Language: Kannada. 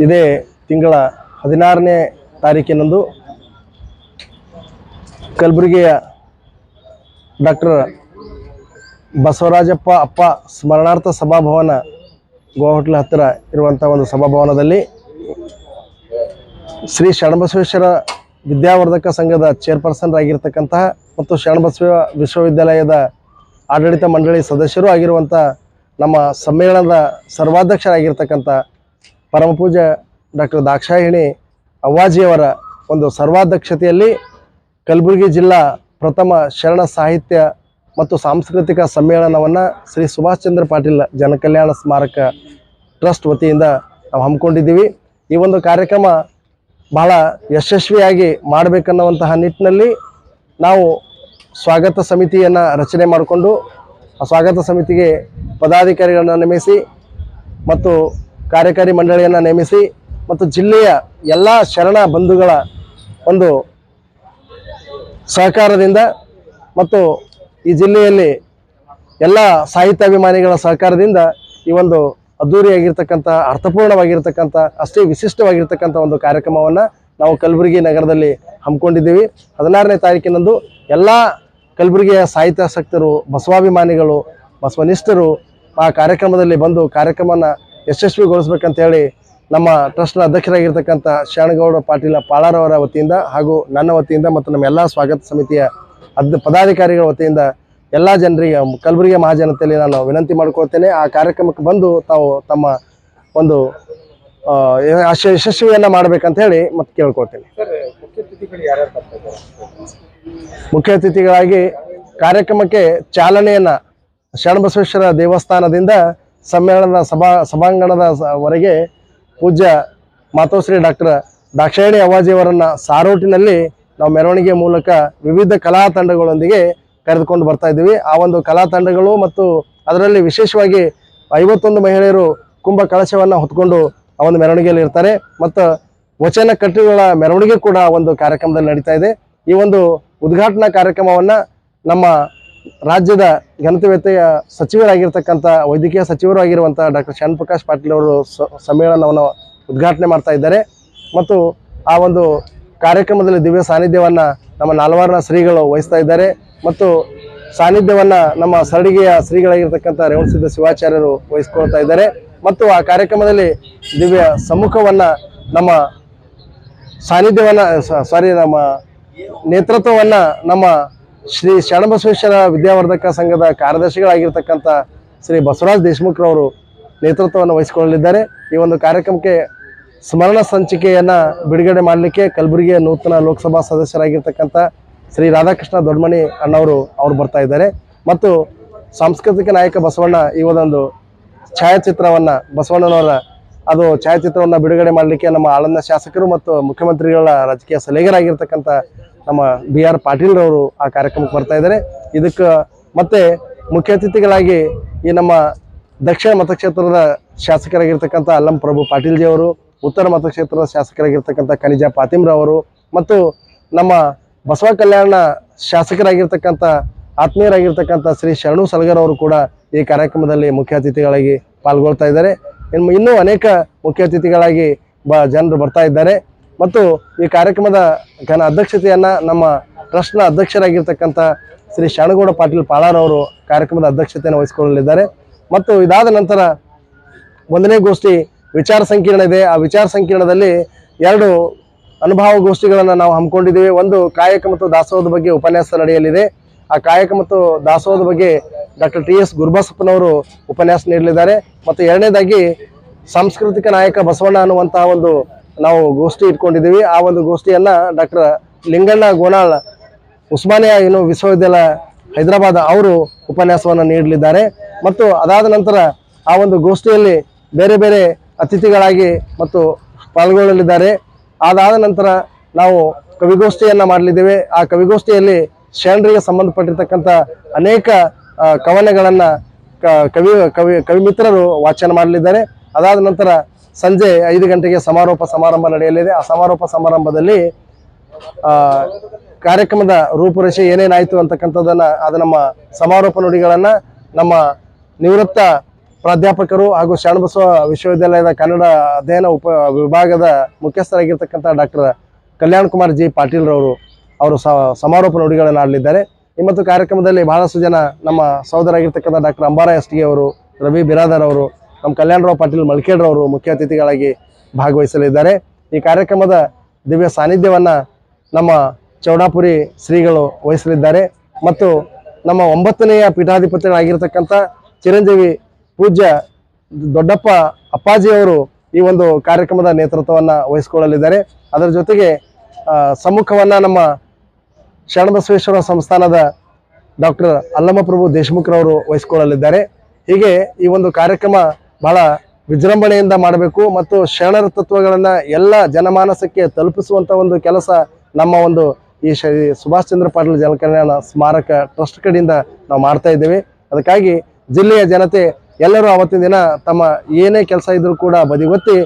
ಇದೇ ತಿಂಗಳ ಹದಿನಾರನೇ ತಾರೀಕಿನಂದು ಕಲಬುರಗಿಯ ಡಾಕ್ಟರ್ ಬಸವರಾಜಪ್ಪ ಅಪ್ಪ ಸ್ಮರಣಾರ್ಥ ಸಭಾಭವನ ಗೋವಾ ಹತ್ತಿರ ಇರುವಂಥ ಒಂದು ಸಭಾಭವನದಲ್ಲಿ ಶ್ರೀ ಶರಣಬಸವೇಶ್ವರ ವಿದ್ಯಾವರ್ಧಕ ಸಂಘದ ಚೇರ್ಪರ್ಸನ್ ಆಗಿರ್ತಕ್ಕಂತಹ ಮತ್ತು ಶರಣಬಸವ ವಿಶ್ವವಿದ್ಯಾಲಯದ ಆಡಳಿತ ಮಂಡಳಿ ಸದಸ್ಯರು ಆಗಿರುವಂಥ ನಮ್ಮ ಸಮ್ಮೇಳನದ ಸರ್ವಾಧ್ಯಕ್ಷರಾಗಿರ್ತಕ್ಕಂಥ ಪರಮಪೂಜ್ಯ ಡಾಕ್ಟರ್ ದಾಕ್ಷಾಯಿಣಿ ಅವ್ವಾಜಿಯವರ ಒಂದು ಸರ್ವಾಧ್ಯಕ್ಷತೆಯಲ್ಲಿ ಕಲಬುರಗಿ ಜಿಲ್ಲಾ ಪ್ರಥಮ ಶರಣ ಸಾಹಿತ್ಯ ಮತ್ತು ಸಾಂಸ್ಕೃತಿಕ ಸಮ್ಮೇಳನವನ್ನು ಶ್ರೀ ಸುಭಾಷ್ ಚಂದ್ರ ಪಾಟೀಲ್ ಜನಕಲ್ಯಾಣ ಸ್ಮಾರಕ ಟ್ರಸ್ಟ್ ವತಿಯಿಂದ ನಾವು ಹಮ್ಮಿಕೊಂಡಿದ್ದೀವಿ. ಈ ಒಂದು ಕಾರ್ಯಕ್ರಮ ಬಹಳ ಯಶಸ್ವಿಯಾಗಿ ಮಾಡಬೇಕನ್ನುವಂತಹ ನಿಟ್ಟಿನಲ್ಲಿ ನಾವು ಸ್ವಾಗತ ಸಮಿತಿಯನ್ನು ರಚನೆ ಮಾಡಿಕೊಂಡು ಆ ಸ್ವಾಗತ ಸಮಿತಿಗೆ ಪದಾಧಿಕಾರಿಗಳನ್ನು ನೇಮಿಸಿ ಮತ್ತು ಕಾರ್ಯಕಾರಿ ಮಂಡಳಿಯನ್ನು ನೇಮಿಸಿ ಮತ್ತು ಜಿಲ್ಲೆಯ ಎಲ್ಲ ಶರಣ ಬಂಧುಗಳ ಒಂದು ಸಹಕಾರದಿಂದ ಮತ್ತು ಈ ಜಿಲ್ಲೆಯಲ್ಲಿ ಎಲ್ಲ ಸಾಹಿತ್ಯಾಭಿಮಾನಿಗಳ ಸಹಕಾರದಿಂದ ಈ ಒಂದು ಅದ್ಧೂರಿಯಾಗಿರ್ತಕ್ಕಂಥ ಅರ್ಥಪೂರ್ಣವಾಗಿರ್ತಕ್ಕಂಥ, ಅಷ್ಟೇ ವಿಶಿಷ್ಟವಾಗಿರ್ತಕ್ಕಂಥ ಒಂದು ಕಾರ್ಯಕ್ರಮವನ್ನು ನಾವು ಕಲಬುರಗಿ ನಗರದಲ್ಲಿ ಹಮ್ಮಿಕೊಂಡಿದ್ದೀವಿ. ಹದಿನಾರನೇ ತಾರೀಕಿನಂದು ಎಲ್ಲ ಕಲಬುರಗಿಯ ಸಾಹಿತ್ಯಾಸಕ್ತರು, ಬಸವಾಭಿಮಾನಿಗಳು, ಬಸವನಿಷ್ಠರು ಆ ಕಾರ್ಯಕ್ರಮದಲ್ಲಿ ಬಂದು ಕಾರ್ಯಕ್ರಮನ ಯಶಸ್ವಿಗೊಳಿಸ್ಬೇಕಂತ ಹೇಳಿ ನಮ್ಮ ಟ್ರಸ್ಟ್ನ ಅಧ್ಯಕ್ಷರಾಗಿರ್ತಕ್ಕಂಥ ಶರಣಗೌಡ ಪಾಟೀಲ ಪಾಳಾರವರ ವತಿಯಿಂದ ಹಾಗೂ ನನ್ನ ವತಿಯಿಂದ ಮತ್ತು ನಮ್ಮ ಎಲ್ಲ ಸ್ವಾಗತ ಸಮಿತಿಯ ಅದ್ ಪದಾಧಿಕಾರಿಗಳ ವತಿಯಿಂದ ಎಲ್ಲ ಜನರಿಗೆ ಕಲಬುರಗಿ ಮಹಾಜನತೆಯಲ್ಲಿ ನಾನು ವಿನಂತಿ ಮಾಡ್ಕೊಳ್ತೇನೆ. ಆ ಕಾರ್ಯಕ್ರಮಕ್ಕೆ ಬಂದು ತಾವು ತಮ್ಮ ಒಂದು ಯಶಸ್ವಿಯನ್ನ ಮಾಡ್ಬೇಕಂತ ಹೇಳಿ ಮತ್ತೆ ಕೇಳ್ಕೊಳ್ತೇನೆ. ಮುಖ್ಯ ಅತಿಥಿಗಳಾಗಿ ಕಾರ್ಯಕ್ರಮಕ್ಕೆ ಚಾಲನೆಯನ್ನ ಶರಣಬಸವೇಶ್ವರ ದೇವಸ್ಥಾನದಿಂದ ಸಮ್ಮೇಳನದ ಸಭಾ ಸಭಾಂಗಣದ ವರೆಗೆ ಪೂಜ್ಯ ಮಾತೋಶ್ರೀ ಡಾಕ್ಟರ್ ದಾಕ್ಷಾಯಣಿ ಅವಾಜಿಯವರನ್ನು ಸಾರೋಟಿನಲ್ಲಿ ನಾವು ಮೆರವಣಿಗೆ ಮೂಲಕ ವಿವಿಧ ಕಲಾ ತಂಡಗಳೊಂದಿಗೆ ಕರೆದುಕೊಂಡು ಬರ್ತಾ ಇದ್ದೀವಿ. ಆ ಒಂದು ಕಲಾ ತಂಡಗಳು ಮತ್ತು ಅದರಲ್ಲಿ ವಿಶೇಷವಾಗಿ ಐವತ್ತೊಂದು ಮಹಿಳೆಯರು ಕುಂಭ ಕಳಶವನ್ನು ಹೊತ್ಕೊಂಡು ಆ ಒಂದು ಮೆರವಣಿಗೆಯಲ್ಲಿ ಇರ್ತಾರೆ. ಮತ್ತು ವಚನ ಕಟ್ಟುಗಳ ಮೆರವಣಿಗೆ ಕೂಡ ಒಂದು ಕಾರ್ಯಕ್ರಮದಲ್ಲಿ ನಡೀತಾ ಇದೆ. ಈ ಒಂದು ಉದ್ಘಾಟನಾ ಕಾರ್ಯಕ್ರಮವನ್ನು ನಮ್ಮ ರಾಜ್ಯದ ಘನತೆವೆತ್ತೆಯ ಸಚಿವರಾಗಿರ್ತಕ್ಕಂಥ ವೈದ್ಯಕೀಯ ಸಚಿವರು ಆಗಿರುವಂಥ ಡಾಕ್ಟರ್ ಶ್ಯಾನ್ ಪಾಟೀಲ್ ಅವರು ಸಮ್ಮೇಳನವನ್ನು ಉದ್ಘಾಟನೆ ಮಾಡ್ತಾ ಇದ್ದಾರೆ. ಮತ್ತು ಆ ಒಂದು ಕಾರ್ಯಕ್ರಮದಲ್ಲಿ ದಿವ್ಯ ಸಾನ್ನಿಧ್ಯವನ್ನು ನಮ್ಮ ನಾಲ್ವಾರನ ಶ್ರೀಗಳು ವಹಿಸ್ತಾ ಇದ್ದಾರೆ. ಮತ್ತು ಸಾನ್ನಿಧ್ಯವನ್ನ ನಮ್ಮ ಸರಡಿಗೆಯ ಶ್ರೀಗಳಾಗಿರ್ತಕ್ಕಂಥ ರೇವಣಸಿದ್ಧ ಶಿವಾಚಾರ್ಯರು ವಹಿಸ್ಕೊಳ್ತಾ ಇದ್ದಾರೆ. ಮತ್ತು ಆ ಕಾರ್ಯಕ್ರಮದಲ್ಲಿ ದಿವ್ಯ ಸಮ್ಮುಖವನ್ನು ನಮ್ಮ ಸಾನ್ನಿಧ್ಯವನ್ನು ಸಾರಿ ನಮ್ಮ ನೇತೃತ್ವವನ್ನು ನಮ್ಮ ಶ್ರೀ ಶರಣಬಸವೇಶ್ವರ ವಿದ್ಯಾವರ್ಧಕ ಸಂಘದ ಕಾರ್ಯದರ್ಶಿಗಳಾಗಿರ್ತಕ್ಕಂಥ ಶ್ರೀ ಬಸವರಾಜ್ ದೇಶ್ಮುಖ್ರವರು ನೇತೃತ್ವವನ್ನು ವಹಿಸಿಕೊಳ್ಳಲಿದ್ದಾರೆ. ಈ ಒಂದು ಕಾರ್ಯಕ್ರಮಕ್ಕೆ ಸ್ಮರಣ ಸಂಚಿಕೆಯನ್ನು ಬಿಡುಗಡೆ ಮಾಡಲಿಕ್ಕೆ ಕಲಬುರಗಿಯ ನೂತನ ಲೋಕಸಭಾ ಸದಸ್ಯರಾಗಿರ್ತಕ್ಕಂಥ ಶ್ರೀ ರಾಧಾಕೃಷ್ಣ ದೊಡ್ಮಣಿ ಅಣ್ಣವರು ಅವ್ರು ಬರ್ತಾ ಇದ್ದಾರೆ. ಮತ್ತು ಸಾಂಸ್ಕೃತಿಕ ನಾಯಕ ಬಸವಣ್ಣ ಈ ಒಂದೊಂದು ಛಾಯಾಚಿತ್ರವನ್ನು ಬಸವಣ್ಣನವರ, ಅದು ಛಾಯಾಚಿತ್ರವನ್ನು ಬಿಡುಗಡೆ ಮಾಡಲಿಕ್ಕೆ ನಮ್ಮ ಆಳಂದ ಶಾಸಕರು ಮತ್ತು ಮುಖ್ಯಮಂತ್ರಿಗಳ ರಾಜಕೀಯ ಸಲಹೆಗಾರಾಗಿರ್ತಕ್ಕಂಥ ನಮ್ಮ ಬಿ ಆರ್ ಪಾಟೀಲ್ರವರು ಆ ಕಾರ್ಯಕ್ರಮಕ್ಕೆ ಬರ್ತಾ ಇದ್ದಾರೆ. ಇದಕ್ಕೆ ಮತ್ತೆ ಮುಖ್ಯ ಅತಿಥಿಗಳಾಗಿ ಈ ನಮ್ಮ ದಕ್ಷಿಣ ಮತಕ್ಷೇತ್ರದ ಶಾಸಕರಾಗಿರ್ತಕ್ಕಂಥ ಅಲ್ಲಂ ಪ್ರಭು ಪಾಟೀಲ್ಜಿ ಅವರು, ಉತ್ತರ ಮತಕ್ಷೇತ್ರದ ಶಾಸಕರಾಗಿರ್ತಕ್ಕಂಥ ಖನಿಜಾ ಪಾತಿಮ್ರವರು ಮತ್ತು ನಮ್ಮ ಬಸವ ಕಲ್ಯಾಣ ಶಾಸಕರಾಗಿರ್ತಕ್ಕಂಥ ಆತ್ಮೀಯರಾಗಿರ್ತಕ್ಕಂಥ ಶ್ರೀ ಶರಣು ಸಲಗರ್ ಅವರು ಕೂಡ ಈ ಕಾರ್ಯಕ್ರಮದಲ್ಲಿ ಮುಖ್ಯ ಅತಿಥಿಗಳಾಗಿ ಪಾಲ್ಗೊಳ್ತಾ ಇದ್ದಾರೆ. ಇನ್ನು ಇನ್ನೂ ಅನೇಕ ಮುಖ್ಯ ಅತಿಥಿಗಳಾಗಿ ಬ ಜನರು ಬರ್ತಾ ಇದ್ದಾರೆ. ಮತ್ತು ಈ ಕಾರ್ಯಕ್ರಮದ ಘನ ಅಧ್ಯಕ್ಷತೆಯನ್ನ ನಮ್ಮ ಟ್ರಸ್ಟ್ನ ಅಧ್ಯಕ್ಷರಾಗಿರ್ತಕ್ಕಂಥ ಶ್ರೀ ಶಾಣಗೌಡ ಪಾಟೀಲ್ ಪಾಳಾರ್ ಅವರು ಕಾರ್ಯಕ್ರಮದ ಅಧ್ಯಕ್ಷತೆಯನ್ನು ವಹಿಸಿಕೊಳ್ಳಲಿದ್ದಾರೆ. ಮತ್ತು ಇದಾದ ನಂತರ ಒಂದನೇ ಗೋಷ್ಠಿ ವಿಚಾರ ಸಂಕಿರಣ ಇದೆ. ಆ ವಿಚಾರ ಸಂಕಿರಣದಲ್ಲಿ ಎರಡು ಅನುಭವ ಗೋಷ್ಠಿಗಳನ್ನು ನಾವು ಹಮ್ಮಿಕೊಂಡಿದ್ದೀವಿ. ಒಂದು ಕಾಯಕ ಮತ್ತು ದಾಸೋಹದ ಬಗ್ಗೆ ಉಪನ್ಯಾಸ ನಡೆಯಲಿದೆ. ಆ ಕಾಯಕ ಮತ್ತು ದಾಸೋಹದ ಬಗ್ಗೆ ಡಾಕ್ಟರ್ ಟಿ ಎಸ್ ಗುರುಬಸಪ್ಪನವರು ಉಪನ್ಯಾಸ ನೀಡಲಿದ್ದಾರೆ. ಮತ್ತು ಎರಡನೇದಾಗಿ ಸಾಂಸ್ಕೃತಿಕ ನಾಯಕ ಬಸವಣ್ಣ ಅನ್ನುವಂತಹ ಒಂದು ನಾವು ಗೋಷ್ಠಿ ಇಟ್ಕೊಂಡಿದ್ದೀವಿ. ಆ ಒಂದು ಗೋಷ್ಠಿಯನ್ನ ಡಾಕ್ಟರ್ ಲಿಂಗಣ್ಣ ಗೋನಾಳ್ ಉಸ್ಮಾನಿಯಾ ಏನು ವಿಶ್ವವಿದ್ಯಾಲಯ ಹೈದರಾಬಾದ್ ಅವರು ಉಪನ್ಯಾಸವನ್ನು ನೀಡಲಿದ್ದಾರೆ. ಮತ್ತು ಅದಾದ ನಂತರ ಆ ಒಂದು ಗೋಷ್ಠಿಯಲ್ಲಿ ಬೇರೆ ಬೇರೆ ಅತಿಥಿಗಳಾಗಿ ಮತ್ತು ಪಾಲ್ಗೊಳ್ಳಲಿದ್ದಾರೆ. ಅದಾದ ನಂತರ ನಾವು ಕವಿಗೋಷ್ಠಿಯನ್ನು ಮಾಡಲಿದ್ದೇವೆ. ಆ ಕವಿಗೋಷ್ಠಿಯಲ್ಲಿ ಶರಣರಿಗೆ ಸಂಬಂಧಪಟ್ಟಿರ್ತಕ್ಕಂಥ ಅನೇಕ ಕವನಗಳನ್ನು ಕವಿ ಕವಿ ಮಿತ್ರರು ವಾಚನ ಮಾಡಲಿದ್ದಾರೆ. ಅದಾದ ನಂತರ ಸಂಜೆ ಐದು ಗಂಟೆಗೆ ಸಮಾರೋಪ ಸಮಾರಂಭ ನಡೆಯಲಿದೆ. ಆ ಸಮಾರೋಪ ಸಮಾರಂಭದಲ್ಲಿ ಕಾರ್ಯಕ್ರಮದ ರೂಪುರೇಷೆ ಏನೇನಾಯಿತು ಅಂತಕ್ಕಂಥದ್ದನ್ನ, ಅದು ನಮ್ಮ ಸಮಾರೋಪ ನುಡಿಗಳನ್ನು ನಮ್ಮ ನಿವೃತ್ತ ಪ್ರಾಧ್ಯಾಪಕರು ಹಾಗೂ ಶರಣಬಸವ ವಿಶ್ವವಿದ್ಯಾಲಯದ ಕನ್ನಡ ಅಧ್ಯಯನ ಉಪ ವಿಭಾಗದ ಮುಖ್ಯಸ್ಥರಾಗಿರ್ತಕ್ಕಂಥ ಡಾಕ್ಟರ್ ಕಲ್ಯಾಣ್ ಕುಮಾರ್ ಜಿ ಪಾಟೀಲ್ ರವರು, ಅವರು ಸಮಾರೋಪ ನುಡಿಗಳನ್ನು ಆಡಲಿದ್ದಾರೆ. ಈ ಮತ್ತು ಕಾರ್ಯಕ್ರಮದಲ್ಲಿ ಬಹಳಷ್ಟು ಜನ ನಮ್ಮ ಸಹೋದರಾಗಿರ್ತಕ್ಕಂಥ ಡಾಕ್ಟರ್ ಅಂಬಾರ ಎಸ್ ಟಿ ಅವರು, ರವಿ ಬಿರಾದರ್ ಅವರು ನಮ್ಮ ಕಲ್ಯಾಣರಾವ್ ಪಾಟೀಲ್ ಮಲ್ಕೇಡ್ರವರು ಮುಖ್ಯ ಅತಿಥಿಗಳಾಗಿ ಭಾಗವಹಿಸಲಿದ್ದಾರೆ. ಈ ಕಾರ್ಯಕ್ರಮದ ದಿವ್ಯ ಸಾನ್ನಿಧ್ಯವನ್ನು ನಮ್ಮ ಚೌಡಾಪುರಿ ಶ್ರೀಗಳು ವಹಿಸಲಿದ್ದಾರೆ. ಮತ್ತು ನಮ್ಮ ಒಂಬತ್ತನೆಯ ಪೀಠಾಧಿಪತಿಗಳಾಗಿರ್ತಕ್ಕಂಥ ಚಿರಂಜೀವಿ ಪೂಜ್ಯ ದೊಡ್ಡಪ್ಪ ಅಪ್ಪಾಜಿಯವರು ಈ ಒಂದು ಕಾರ್ಯಕ್ರಮದ ನೇತೃತ್ವವನ್ನು ವಹಿಸಿಕೊಳ್ಳಲಿದ್ದಾರೆ. ಅದರ ಜೊತೆಗೆ ಸಮ್ಮುಖವನ್ನು ನಮ್ಮ ಶರಣಬಸವೇಶ್ವರ ಸಂಸ್ಥಾನದ ಡಾಕ್ಟರ್ ಅಲ್ಲಮಪ್ರಭು ದೇಶಮುಖ್ರವರು ವಹಿಸಿಕೊಳ್ಳಲಿದ್ದಾರೆ. ಹೀಗೆ ಈ ಒಂದು ಕಾರ್ಯಕ್ರಮ ಬಹಳ ವಿಜೃಂಭಣೆಯಿಂದ ಮಾಡಬೇಕು ಮತ್ತು ಶರಣರ ತತ್ವಗಳನ್ನು ಎಲ್ಲ ಜನಮಾನಸಕ್ಕೆ ತಲುಪಿಸುವಂಥ ಒಂದು ಕೆಲಸ ನಮ್ಮ ಒಂದು ಈ ಶ ಸುಭಾಷ್ ಚಂದ್ರ ಪಾಟೀಲ್ ಜಲಕಲ್ಯಾಣ ಸ್ಮಾರಕ ಟ್ರಸ್ಟ್ ಕಡೆಯಿಂದ ನಾವು ಮಾಡ್ತಾ ಇದ್ದೇವೆ. ಅದಕ್ಕಾಗಿ ಜಿಲ್ಲೆಯ ಜನತೆ ಎಲ್ಲರೂ ಅವತ್ತಿನ ದಿನ ತಮ್ಮ ಏನೇ ಕೆಲಸ ಇದ್ರೂ ಕೂಡ ಬದಿಗೊತ್ತಿ